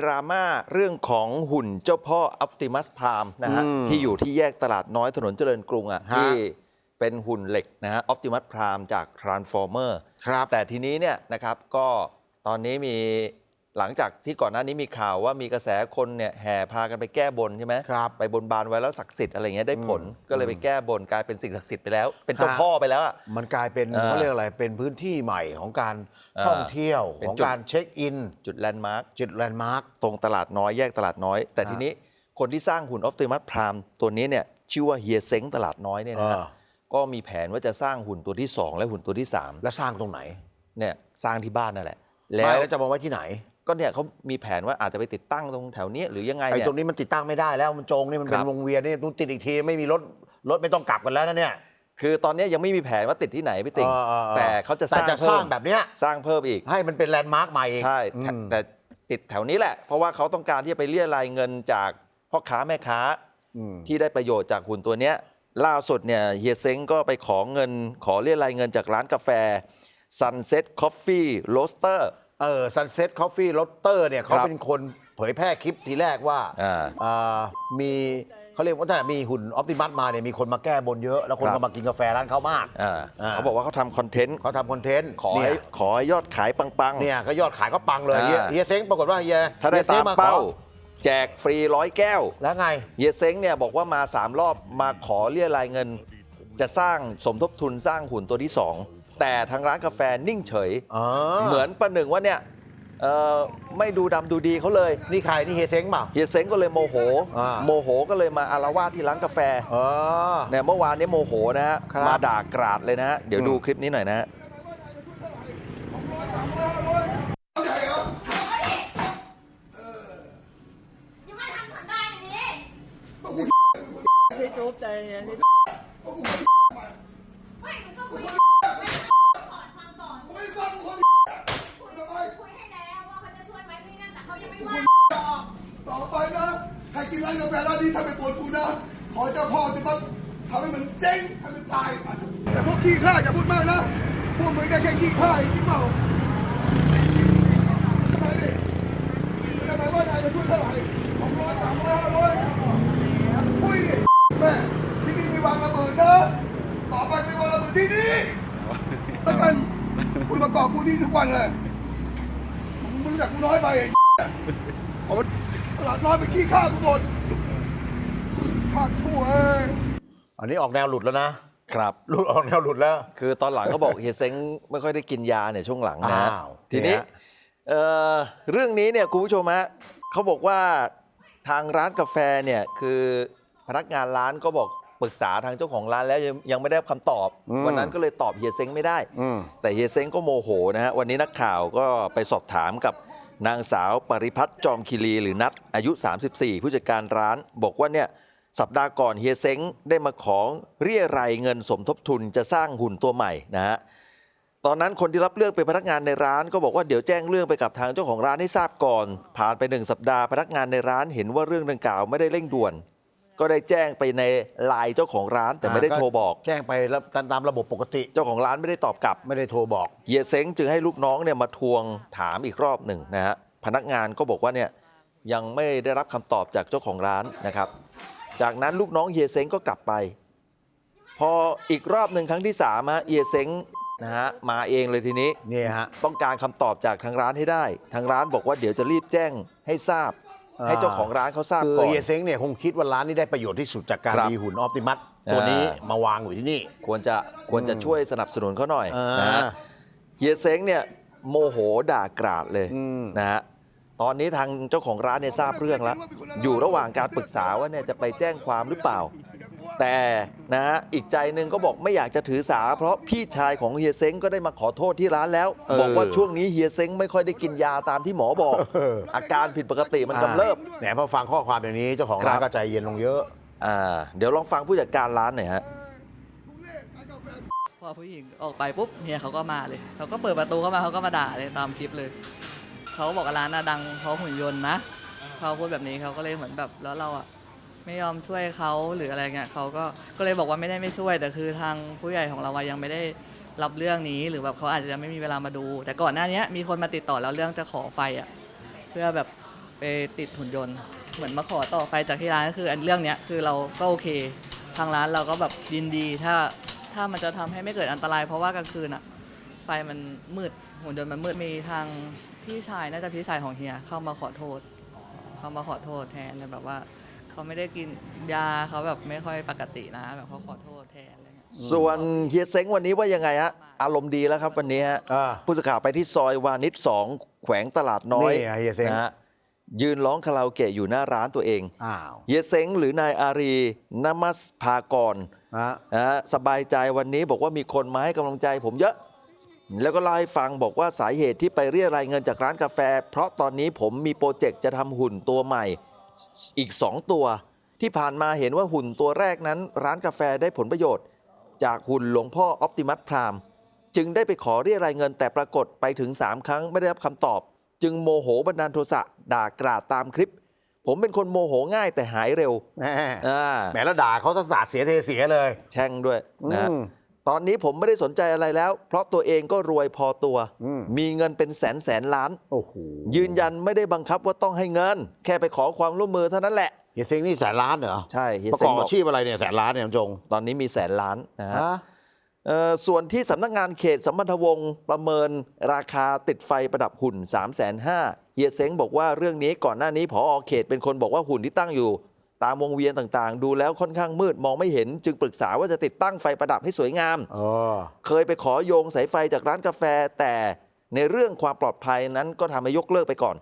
ดราม่าเรื่องของหุ่นเจ้าพ่ออ p ติมัสพรามนะฮะอืมที่อยู่ที่แยกตลาดน้อยถนนเจริญกรุงอะฮะที่เป็นหุ่นเหล็กนะฮะอ p ติมัสพรามจาก Transformer ครับแต่ทีนี้เนี่ยนะครับก็ตอนนี้มี หลังจากที่ก่อนหน้านี้มีข่าวว่ามีกระแสคนเนี่ยแห่พากันไปแก้บนใช่ไหมครับไปบนบานไว้แล้วศักดิ์สิทธิ์อะไรเงี้ยได้ผลอืมก็เลยไปแก้บนกลายเป็นสิ่งศักดิ์สิทธิ์ไปแล้ว เป็นเจ้าฮะพ่อไปแล้วอะมันกลายเป็นอ่าเขาเรียกอะไรเป็นพื้นที่ใหม่ของการอ่าท่องเที่ยวเป็นของจุด การเช็คอิน จุดแลนด์มาร์คจุดแลนด์มาร์ค ตรงตลาดน้อยแยกตลาดน้อย แต่ฮะทีนี้คนที่สร้างหุ่นออ t ติมัสพรามตัวนี้เนี่ยชื่อว่าเฮียเซ้งตลาดน้อยเนี่ยนะฮะอ่า ก็มีแผนว่าจะสร้างหุ่นตัวที่2และหุ่นตัวที่และสร้างตรงไหน3เนี่ยสร้างที่บ้านนั่นแหละ แล้แล้ววแล้วจะมาไว้ที่ไหน ก็เนี่ยเขามีแผนว่าอาจจะไปติดตั้งตรงแถวเนี้ยหรือยังไงไอ้เนี่ย ตรงนี้มันติดตั้งไม่ได้แล้วมันโจงนี่มันเป็คนรับ วงเวียนนี่ต้องติดอีกทีไม่มีรถรถไม่ต้องกลับกันแล้วนะเนี่ย คือตอนนี้ยังไม่มีแผนว่าติดที่ไหนพี่ติ่งเออเออเออแต่เขาจะสแต่ร้างจะสเพิ่ร้ามงแบบเนี้ยสร้างเพิ่มอีก ให้มันเป็นแลนด์มาร์คใหม่อีกใช่อืแต่มแต่ติดแถวนี้แหละ เพราะว่าเขาต้องการที่จะไปเรียรายเงินจากพ่อค้าแม่ค้าอืม ที่ได้ประโยชน์จากหุ่นตัวเนี้ยล่าสุดเนี่ยเฮียเซ้งก็ไปขอเงินขอเรียรายเงินจากร้านกาแฟ Sunset Coffee Roaster เออ Sunset Coffee Roaster เนี่ยเขาครับเป็นคนเผยแพร่คลิปทีแรกว่าอ่าอ่ามีเขาเรียกว่าถ้ามีหุ่นออ t ติมัสมาเนี่ยมีคนมาแก้บนเยอะ แล้วคนครับก็มากินกาแฟร้านเขามาก อ่าอ่า เขาบอกว่าเขาทำคอนเทนต์เขาทำคอนเทนต์ขอให้เนี่ยขอให้ยอดขายปัง เนี่ยก็ยอดขายก็ปังเลยอ่า เฮียเฮียเซ้งปรากฏว่าเฮียๆ ถ้าได้ฮียซ้ตางมขอเป้า แจกฟรีร้อยแก้ว แล้วไงเฮียเซ้งเนี่ยบอกว่ามา 3 รอบมาขอเรียรายเงิน จะสร้างสมทบทุนสร้างหุ่นตัวที่ 2 แต่ทางร้านกาแฟนิ่งเฉย อ๋อเหมือนประหนึ่งว่าเนี่ยเอ่อไม่ดูดำดูดีเขาเลย นี่ใครนี่เฮียเซ้งเปล่า เฮียเซ้งก็เลยโมโห อ่า โมโหก็เลยมาอารวาสที่ร้านกาแฟเออเนี่ยเมื่อวานนี้โมโหนะฮะครับมาด่ากราดเลยนะฮะเดี๋ยวอืม ดูคลิปนี้หน่อยนะฮะยังไม่ทำสันดานอย่างนี้ พี่จุ๊บใจเย็นพี่ ไม่มึงก็คุยกันก่อนฟังก่อนคุยคุยให้แล้วว่าเขาจะช่วยไหมนี่นั่นแต่เขายังไม่ว่าหรอกต่อไปนะใครกินร้านกาแฟร้านนี้ถ้าไปปวดกูนะขอเจ้าพ่อที่มันทำให้มันเจ๊งให้มันตายไปแต่พวกขี้ข้าอย่าพูดมากนะพวกมึงได้แค่ขี้ข้าจริงเปล่าทำไมดิทำไมว่านายจะช่วยเท่าไหร่สองร้อยสามร้อยห้าร้อยคุยดิแม่ที่นี่มีวางระเบิดนะต่อไปมีวางระเบิดที่นี่แล้วกันคุยประกอบกูนี่ทุกวันเลยมึงรู้จักกูน้อยไปไอ้ เอาตลาดน้อยไปขี้ข้ากูหมดข้าชั่วเอ้ยอันนี้ออกแนวหลุดแล้วนะ ครับ หลุดออกแนวหลุดแล้ว คือตอนหลังเขาบอกเฮียเซ้งไม่ค่อยได้กินยาเนี่ยช่วงหลังนะ อ้าวทีนี้เนี่ย เอ่อเรื่องนี้เนี่ยคุณผู้ชมฮะเขาบอกว่าทางร้านกาแฟเนี่ยคือพนักงานร้านก็บอกปรึกษาทางเจ้าของร้านแล้วยังยังไม่ได้คำตอบวันนั้นก็เลยตอบเฮียเซ้งไม่ได้ อืม แต่เฮียเซ้งก็โมโหนะฮะวันนี้นักข่าวก็ไปสอบถามกับ นางสาวปริพัฒน์จอมคีรีหรือนัทอายุ 34 ผู้จัดการร้าน บอกว่าเนี่ยสัปดาห์ก่อนเฮียเซ้งได้มาขอเรียรายเงินสมทบทุนจะสร้างหุ่นตัวใหม่นะฮะตอนนั้นคนที่รับเรื่องเป็นพนักงานในร้านก็บอกว่าเดี๋ยวแจ้งเรื่องไปกับทางเจ้าของร้านให้ทราบก่อน ผ่านไปหนึ่งสัปดาห์พนักงานในร้านเห็นว่าเรื่องดังกล่าวไม่ได้เร่งด่วน ก็ได้แจ้งไปในไลน์เจ้าของร้านแต่ไม่ได้โทรบอก แจ้งไปแล้วตามตามระบบปกติ เจ้าของร้านไม่ได้ตอบกลับ ไม่ได้โทรบอก เฮียเซ้งจึงให้ลูกน้องเนี่ยมาทวงถามอีกรอบหนึ่งนะฮะพนักงานก็บอกว่าเนี่ยยังไม่ได้รับคำตอบจากเจ้าของร้านนะครับ จากนั้นลูกน้องเฮียเซ้งก็กลับไป พออีกรอบหนึ่งครั้งที่สามฮะเฮียเซ้งนะฮะมาเองเลยทีนี้นี่ฮะต้องการคำตอบจากทางร้านให้ได้ ทางร้านบอกว่าเดี๋ยวจะรีบแจ้งให้ทราบอ่า ให้เจ้าของร้านเขาทราบคือก่อน เฮียเซ้งเนี่ยคงคิดว่าร้านนี้ได้ประโยชน์ที่สุดจากการครับมีหุ่นออ t ติมัสตัวนี้อ่าม มาวางอยู่ที่นี่ ควรจะควรจะช่วยสนับสนุนเขาหน่อยอ่านนะฮะเฮียเซ้งเนี่ยโมโหด่ากราดเลยอืม นะฮะตอนนี้ทางเจ้าของร้านเนี่ยทราบเรื่องแล้ว อยู่ระหว่างการปรึกษาว่าเนี่ยจะไปแจ้งความหรือเปล่า แต่นะฮะอีกใจหนึ่งก็บอกไม่อยากจะถือสา เพราะพี่ชายของเฮียเซ้งก็ได้มาขอโทษที่ร้านแล้วบอกว่าช่วงนี้เฮียเซ้งไม่ค่อยได้กินยาตามที่หมอบอก อาการผิดปกติมันกำเริบ แหนพอฟังข้อความอย่างนี้เจ้าของร้านครับ ก็ใจเย็นลงเยอะ อ่าเดี๋ยวลองฟังผู้จัดการร้านหน่อยฮะ พอผู้หญิงออกไปปุ๊บเฮียเขาก็มาเลย เขาก็เปิดประตูเข้ามาเขาก็มาด่าเลยตามคลิปเลย เขาบอกว่าร้านน่ะดังเพราะหุ่นยนต์นะเขาพูดแบบนี้เขาก็เลยเหมือนแบบแล้วเราอะ ไม่ยอมช่วยเขาหรืออะไรเงี้ยเขาก็ก็เลยบอกว่าไม่ได้ไม่ช่วย แต่คือทางผู้ใหญ่ของเราอะยังไม่ได้รับเรื่องนี้ หรือแบบเขาอาจจะยังไม่มีเวลามาดู แต่ก่อนหน้านี้มีคนมาติดต่อแล้วเรื่องจะขอไฟอะเพื่อแบบไปติดหุ่นยนต์เหมือนมาขอต่อไฟจากที่ร้านก็คืออันเรื่องเนี้ยคือเราก็โอเค ทางร้านเราก็แบบยินดีถ้าถ้ามันจะทำให้ไม่เกิดอันตราย เพราะว่ากลางคืนอะไฟมันมืดหุ่นยนต์มันมืดมีทางพี่ชายน่าจะพี่ชายของเฮียเข้ามาขอโทษ เขามาขอโทษแทนเลยแบบว่า เขาไม่ได้กินยาเขาแบบไม่ค่อยปกตินะแบบเขาขอโทษแทนอะไรเงี้ย ส่วนเฮียเซ้งวันนี้ว่ายังไงฮะอารมณ์ดีแล้วครับวันนี้ฮะอ่า ผู้สื่อข่าวไปที่ซอยวานิชสองแขวงตลาดน้อยนี่ไงเฮียเซ้ง นะฮะยืนร้องคาราโอเกะอยู่หน้าร้านตัวเองอ้าวเฮียเซ้งหรือนายอารีนามัสพากร ฮะ นะฮะสบายใจวันนี้บอกว่ามีคนมาให้กำลังใจผมเยอะ แล้วก็เล่าให้ฟังบอกว่าสาเหตุที่ไปเรียรายเงินจากร้านกาแฟ เพราะตอนนี้ผมมีโปรเจกต์จะทำหุ่นตัวใหม่ อีก 2 ตัว ที่ผ่านมาเห็นว่าหุ่นตัวแรกนั้น ร้านกาแฟได้ผลประโยชน์ จากหุ่นหลวงพ่อออปติมัสพรามจึงได้ไปขอเรียรายเงินแต่ปรากฏไปถึง 3 ครั้งไม่ได้รับคำตอบ จึงโมโหบันดาลโทสะด่ากราดตามคลิป ผมเป็นคนโมโหง่ายแต่หายเร็วแหมอ่าแหมแล้วด่าเขาสะสาดเสียเทเสียเลย แช่งด้วยนะฮะ อืม ตอนนี้ผมไม่ได้สนใจอะไรแล้ว เพราะตัวเองก็รวยพอตัวอืมมีเงินเป็นแสนแสนล้าน โอ้โหยืนยันไม่ได้บังคับว่าต้องให้เงิน แค่ไปขอความร่วมมือเท่านั้นแหละ เฮียเซ้งนี่แสนล้านเหรอใช่เฮียประเซ้กงอบบอกอาชีพอะไรเนี่ยแสนล้านเนี่ยคุณจงตอนนี้มีแสนล้านนะฮะ ฮะ เอ่อส่วนที่สำนักงานเขตสัมพันธวงศ์ประเมินราคาติดไฟประดับหุ่น 3 5 0 0 0 0เฮียเซ้งบอกว่าเรื่องนี้ก่อนหน้านี้ผอเขตเป็นคนบอกว่าหุ่นที่ตั้งอยู่ ตามวงเวียนต่างๆ ดูแล้วค่อนข้างมืดมองไม่เห็น จึงปรึกษาว่าจะติดตั้งไฟประดับให้สวยงามเออเคยไปขอโยงสายไฟจากร้านกาแฟ แต่ในเรื่องความปลอดภัยนั้นก็ทำให้ยกเลิกไปก่อน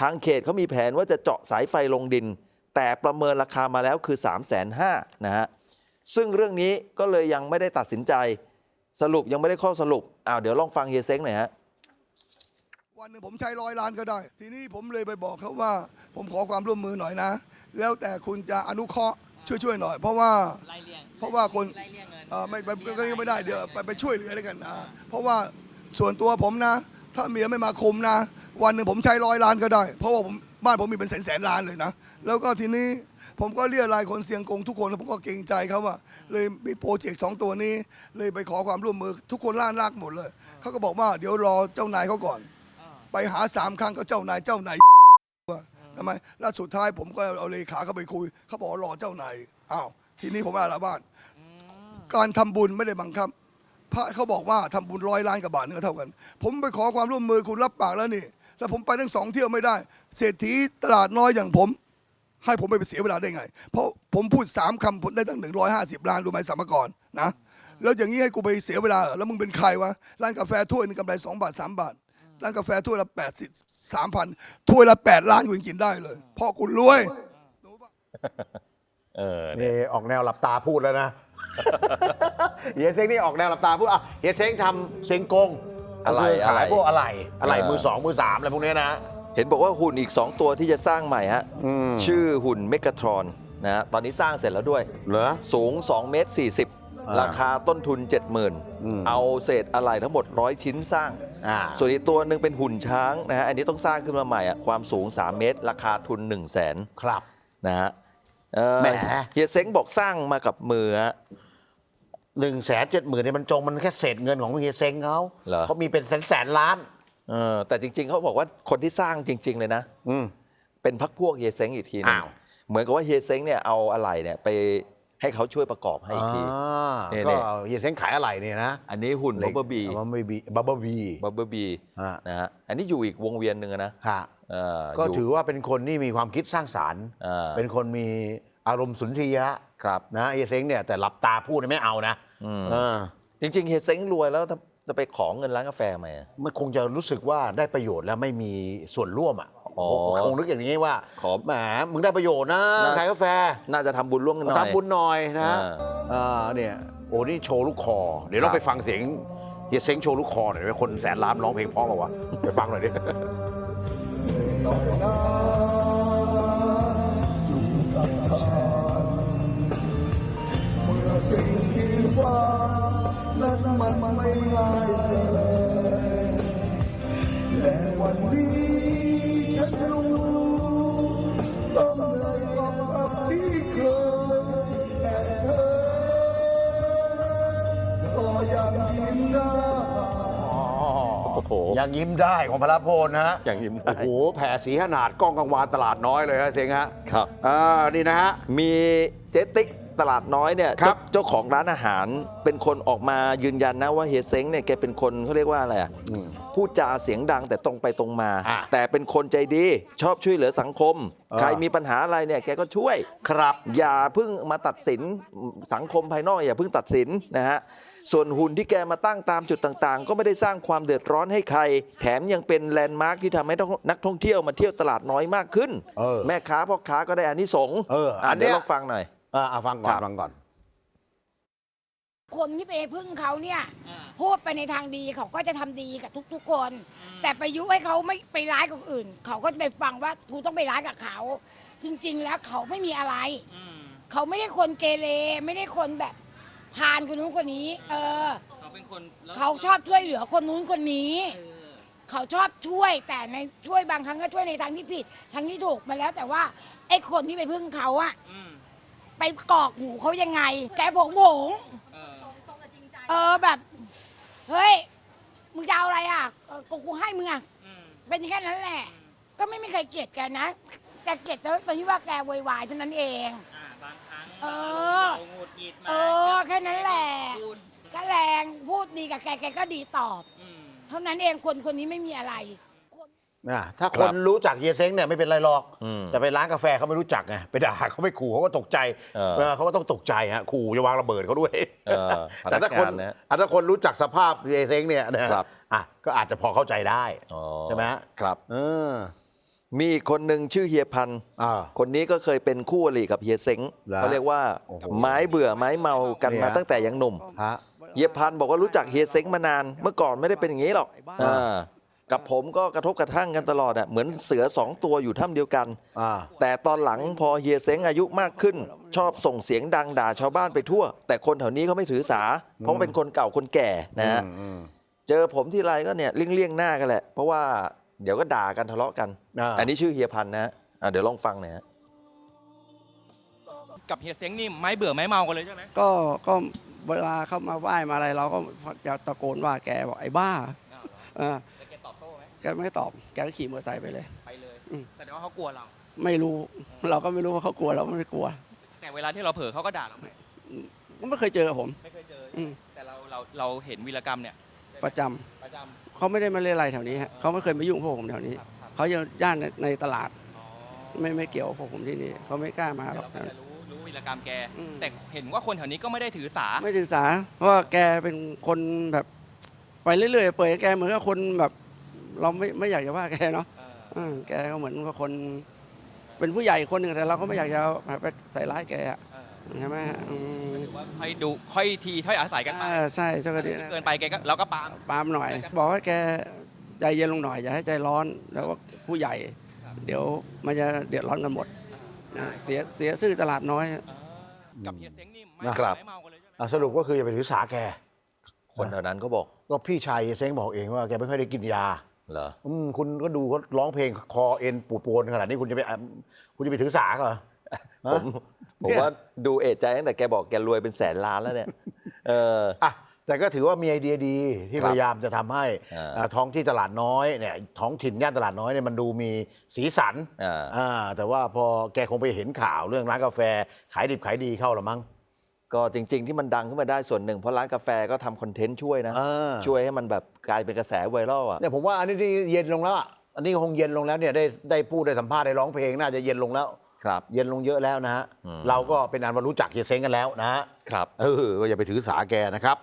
ทางเขตเขามีแผนว่าจะเจาะสายไฟลงดิน แต่ประเมินราคามาแล้วคือ 3 5 0 0 0 0นะฮะซึ่งเรื่องนี้ก็เลยยังไม่ได้ตัดสินใจ สรุปยังไม่ได้ข้อสรุปอ้าวเดี๋ยวลองฟังเฮียเซ้งหน่อยฮะ วันหนึ่งผมใช้ร้อยล้านก็ได้ ทีนี้ผมเลยไปบอกเขาว่า ผมขอความร่วมมือหน่อยนะ แล้วแต่คุณจะอนุเคราะห์ช่วยๆหน่อย เพราะว่าเพราะว่าคนเอ่อไม่ไปก็ยังไม่ได้เดี๋ยวไปไปช่วยเหลือแล้วกันนะเพราะว่าส่วนตัวผมนะ ถ้าเมียไม่มาคุมนะ วันหนึ่งผมใช้ร้อยล้านก็ได้ เพราะว่าผมบ้านผมมีเป็นแสนแสนๆล้านเลยนะ แล้วก็ทีนี้ผมก็เรียกรายคนเสียงกงทุกคนแล้วผมก็เกรงใจเขาว่าเลยมีโปรเจกต์สองตัวนี้ เลยไปขอความร่วมมือทุกคนล่านลากหมดเลยเขาก็บอกว่าเดี๋ยวรอเจ้านายเขาก่อน ไปหาสามครั้งก็เจ้านายเจ้านายว่าทำไมแล้วสุดท้ายผมก็เอาเลขาเข้าไปคุยเขาบอกว่ารอเจ้านายอ้าวทีนี้ผมมาละบ้าน การทำบุญไม่ได้บังคับ พระเขาบอกว่าทำบุญร้อยล้านกับบาทเนื้อเท่ากัน ผมไปขอความร่วมมือคุณรับปากแล้วนี่แล้วผมไปทั้งสองเที่ยวไม่ได้ เศรษฐีตลาดน้อยอย่างผม ให้ผมไปเสียเวลาได้ไง เพราะผมพูดสามคำผมได้ตั้งหนึ่งร้อยห้าสิบล้านรู้ไหมสมกรนะแล้วอย่างนี้ให้กูไปเสียเวลาเหรอแล้วมึงเป็นใครวะร้านกาแฟถ้วยหนึงกำไรสองบาทสามบาท ร้านกาแฟถ้วยละแปดสิบสามพันถ้วยละแปดล้านกูยังกินได้เลย เพราะกูรวยเออนี่ออกแนวหลับตาพูดแล้วนะ เฮียเซ้งนี่ออกแนวหลับตาพูดอะเฮียเซ้งทำเซ้งกงอะไรก็คืขายอะไรพวกอะไรอะไรเออ มือสองมือสามอะไรพวกเนี้ยนะ เห็นบอกว่าหุ่นอีก 2 ตัวที่จะสร้างใหม่ฮะอืม ชื่อหุ่นเมก a ทรอนนะฮะตอนนี้สร้างเสร็จแล้วด้วย เหรอ สูง2เมตรอ่า40 ราคาต้นทุนอืม70,000 เอาเศษอะไหล่ทั้งหมด 100 ชิ้นสร้างอ่าส่วนอีกตัวหนึ่งเป็นหุ่นช้างนะฮะอันนี้ต้องสร้างขึ้นมาใหม่อะความสูง 3 เมตร ราคาทุน 1 0 0 0 0แสนครับนะฮะเอ่อแหมเฮียเซ้งบอกสร้างมากับมือฮะหนึ่งแสนเจ็ดหมื่นเนี่ยมันจงมันแค่เศษเงินของเฮียเซ้งเขาเหรอเขามีเป็นแสนแสนล้านเออแต่จริง ๆเขาบอกว่าคนที่สร้างจริง ๆ เลยนะอืมเป็นพักพวกเฮียเซ้งอีกทีหนึงอ้าวเหมือนกับว่าเฮียเซ้งเนี่ยเอาอะไหล่เนี่ยไป ให้เขาช่วยประกอบให้อีกทีอ่าเนี่ยก็เนี่ยเฮียเซ้งขายอะไรเนี่ยนะอันนี้หุ่นบับเบิลบีบับเบิลบีบับเบิลบีบับเบิลบีฮะนะฮะอันนี้อยู่อีกวงเวียนหนึ่งอะนะฮะเอ่อก็ยู่ถือว่าเป็นคนที่มีความคิดสร้างสารรค์ อ่าเป็นคนมีอารมณ์สุนทรียะครับ นะเฮียเซ้งเนี่ยแต่หลับตาพูดเนี่ยไม่เอานะอืม เออจริงๆเฮียเซ้งรวยแล้วจะจะไปขอเงินร้านกาแฟไหมอะมันคงจะรู้สึกว่าได้ประโยชน์แล้วไม่มีส่วนร่วมอะ อ๋อคงนึกอย่างนี้ว่าขอแหมมึงได้ประโยชน์นะน่า ขายกาแฟน่าจะทำบุญร่วมกันหน่อย ทำบุญหน่อยนะอ่าอ่าเนี่ย โอ้นี่โชว์ลูกคอ เดี๋ยวเราครับ ไปฟังเสียงเฮียเซ้งโชว์ลูกคอหน่อยว่าคนแสนล้านร้องเพลงเพราะเปล่าวะไปฟังหน่อยดิ เมื่อสิ่งที่ฝันนั้นมันไม่ง่ายเลย โอ้โหยังยังยิ้มได้ของพระพลนะฮะยังยิ้มได้โอ้โห แผ่สีขนาดกล้องกังวานตลาดน้อยเลยฮะเสียงฮะครับอ่านี่นะฮะ มีเจ๊ติ๊กตลาดน้อยเนี่ยครับเจ้าเจ้าของร้านอาหารเป็นคนออกมายืนยันนะว่าเฮียเซ้งเนี่ยแกเป็นคนเขาเรียกว่าอะไรอะอืม พูดจาเสียงดังแต่ตรงไปตรงมา อะ แต่เป็นคนใจดีชอบช่วยเหลือสังคมเออใครมีปัญหาอะไรเนี่ยแกก็ช่วย ครับ อย่าเพิ่งมาตัดสินสังคมภายนอกอย่าเพิ่งตัดสินนะฮะส่วนหุ่นที่แกมาตั้งตามจุดต่างๆ ก็ไม่ได้สร้างความเดือดร้อนให้ใคร แถมยังเป็นแลนด์มาร์คที่ทำให้นักท่องเที่ยวมาเที่ยวตลาดน้อยมากขึ้น เออแม่ค้าพ่อค้าก็ได้อานิสงส์เอออันเนี้เดี๋ยยวเราฟังหน่อย อ่าอะฟังก่อครันบฟังก่อน คนที่ไปพึ่งเขาเนี่ยพูดไปในทางดีเขาก็จะทำดีกับทุกๆคนแต่ไปยุให้เขาไม่ไปร้ายกับอื่น เขาก็จะไปฟังว่ากูต้องไปร้ายกับเขา จริงๆ แล้วเขาไม่มีอะไรเขาไม่ได้คนเกเรไม่ได้คนแบบพานคนนู้นคนนี้ เออ เขาเป็นคนแล้วเขาชอบช่วยเหลือคนนู้นคนนี้เขาชอบช่วยแต่ในช่วยบางครั้งก็ช่วยในทางที่ผิดทางที่ถูกมาแล้วแต่ว่าไอ้คนที่ไปพึ่งเขาอะไปกรอกหูเขายังไง แกผงผง เออแบบ เฮ้ย มึงจะเอาอะไรอะเออกูกูให้มึงอะเป็นอย่างแค่นั้นแหละ ก็ไม่มีใครเกลียดแกนะจะเกลียดตอนที่ว่าแกโวยวายเท่านั้นเองบางครั้งเออเราหงุดหงิดมาเออแค่นั้นแหละ พูดก็แรงพูดดีกับแกแกก็ดีตอบ อืมเท่านั้นเองคนคนนี้ไม่มีอะไรค นนะถ้าคครับนรู้จักเฮียเซ้งเนี่ยไม่เป็นไรหรอกอืมแต่ไปร้านกาแฟเขาไม่รู้จักไงไปด่าเขาไม่ขู่เขาก็ตกใจเออเออเขาก็ต้องตกใจฮะขู่จะวางระเบิดเขาด้วยเออแต่ถ้าคนพนักงานนะอะถ้าคนรู้จักสภาพเฮียเซ้งเนี่ยนะครับอะก็อาจจะพอเข้าใจได้อ๋อใช่ไหมฮะครับเออมีอีกคนหนึ่งชื่อเฮียพันธ์อ่าคนนี้ก็เคยเป็นคู่อริกับเฮียเซ้งเหรอเขาเรียกว่าโอ้โหไม้เบื่อไม้เมากันเนี่ยมาตั้งแต่ยังหนุ่มฮะเฮียพันธ์บอกว่ารู้จักเฮียเซ้งมานานเมื่อก่อนไม่ได้เป็นอย่างนี้หรอกอ่า กับผมก็กระทบกระทั่งกันตลอดอะเหมือนเสือสองตัวอยู่ถ้ำเดียวกัน อ่า แต่ตอนหลังพอเฮียเซ้งอายุมากขึ้น ชอบส่งเสียงดังด่าชาวบ้านไปทั่ว แต่คนแถวนี้เขาไม่ถือสา เพราะว่าเป็นคนเก่าคนแก่นะฮะอืมอืมเจอผมที่ไรก็เนี่ยเลี่ยงๆหน้ากันแหละ เพราะว่าเดี๋ยวก็ด่ากันทะเลาะกันอ่าอันนี้ชื่อเฮียพันธ์นะฮะอะเดี๋ยวลองฟังหน่อยฮะ กับเฮียเซ้งนี่ไม้เบื่อไม้เมากันเลยใช่ไหมก็ก็เวลาเขามาไหว้มาอะไรเราก็จะตะโกนว่าแกบอกไอ้บ้าเออ แต่แกตอบโต้ไหมแกไม่ตอบ แกก็ขี่มอเตอร์ไซค์ไปเลย ไปเลยอืม แสดงว่าเขากลัวเรา ไม่รู้ เราก็ไม่รู้ว่าเขากลัวเราก็ไม่กลัวแต่เวลาที่เราเผลอเขาก็ด่าเราไหมก็ไม่เคยเจอกับผม ไม่เคยเจออืม แต่เราเราเราเห็นวีรกรรมเนี่ยประจำประจเขาไม่ได้มาเล่นอะไรแถวนี้ฮะเขาไม่เคยมายุ่งพวกผมแถวนี้ำครับครับเขาจะย่านในในตลาดอ๋อไม่ไม่เกี่ยวกับพวกผมที่นี่เขาไม่กล้ามาหรเราอกก็จะรู้รู้วีรกรรมแก อืม แต่เห็นว่าคนแถวนี้ก็ไม่ได้ถือสาไม่ศึกษาเพราะว่าแกเป็นคนแบบ ไปเรื่อยๆเปิดแกเหมือนกับคนแบบ เราไม่ไม่อยากจะว่าแกเนาะเอออืมแกก็เหมือนกับคนเป็นผู้ใหญ่คนหนึ่งแต่เราก็ไม่อยากจะไปใส่ร้ายแกอะเออใช่ไหมฮะอืมถือว่าค่อยดูค่อยทีถ้อยอาศัยกันไปอ่าใช่เจ้าก็ดีนะเกินไปแกก็เราก็ปามปามหน่อย บอกให้แกใจเย็นลงหน่อยอย่าให้ใจร้อนแล้วก็ผู้ใหญ่ เดี๋ยวมันจะเดือดร้อนกันหมดนะเสียเสียชื่อตลาดน้อยเออกับเฮียเซ้งนี่ไม้ครัเบื่อบไม้เมากันเลยใช่ไหมอะสรุปก็คืออย่าไปถือสาแก คนแถวนั้นเขาบอก ก็พี่ชายเฮียเซ้งบอกเองว่าแกไม่ค่อยได้กินยา เหรออืมคุณก็ดูเขาร้องเพลงคอเอ็นปูดโปนขนาดนี้คุณจะไปอะคุณจะไปถือสาเหรอผฮะมผมว่าดูเอะใจตั้งแต่แกบอกแกรวยเป็นแสนล้านแล้วเนี่ย เออ อะแต่ก็ถือว่ามีไอเดียดีที่ครับพยายามจะทำให้อ่าอ่าท้องที่ตลาดน้อยเนี่ยท้องถิ่นย่านตลาดน้อยเนี่ยมันดูมีสีสันอ่า อ่าแต่ว่าพอแกคงไปเห็นข่าวเรื่องร้านกาแฟขายดิบขายดีเข้าละมั้ง ก็จริง ๆ ที่มันดังขึ้นมาได้ส่วนหนึ่งเพราะร้านกาแฟก็ทำคอนเทนต์ช่วยนะ เออ ช่วยให้มันแบบกลายเป็นกระแสไวรัลอะ เนี่ยผมว่าอันนี้นี่เย็นลงแล้วอะอันนี้คงเย็นลงแล้วเนี่ยได้ได้พูดได้สัมภาษณ์ได้ร้องเพลงน่าจะเย็นลงแล้ว ครับ เย็นลงเยอะแล้วนะฮะอืมเราก็เป็นอันว่ารู้จักเฮียเซ้งกันแล้วนะฮะ ครับ เออ ก็อย่าไปถือสาแกนะครับ